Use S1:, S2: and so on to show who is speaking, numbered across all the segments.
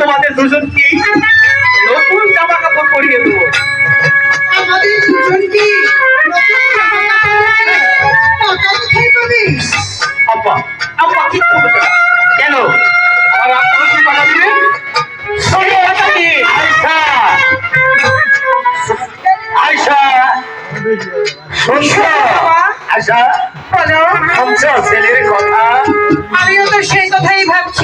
S1: তোমাদের দুজনকে নতুন জামা কাপড় পরিয়ে দেবো।
S2: আমাদের দুজনকে নতুন জামা কাপড় কোথায় পাবি?
S1: আব্বা আব্বা কি করবে কেন আর আপনারা কি? টাকা দিবেন শোনো টাকা আয়সা আয়সা শুনছো আয়সা
S2: বলো
S1: ছেলের কথা।
S2: আমিও তো সেই কথাই ভাবছি।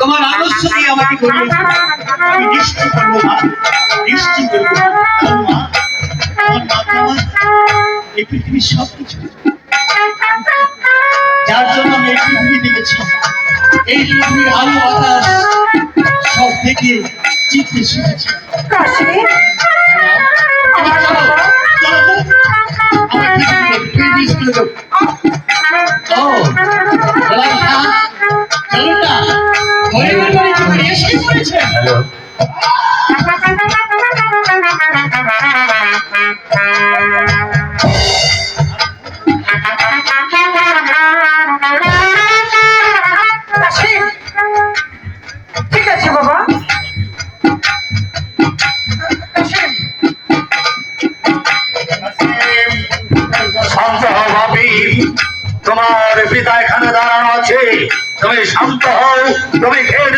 S3: তোমার আদর্শ দিয়ে আমাকে করিয়েছো আমি নিশ্চয় করব মা নিশ্চয় করব পৃথিবীর যার জন্য আমি এই পৃথিবী এই পৃথিবীর আলো বাতাস সব থেকে চিনতে শিখেছি আমার
S1: ভাবি তোমার পিতা এখানে দাঁড়ানো আছে। তুমি শান্ত হও তুমি খেয়ে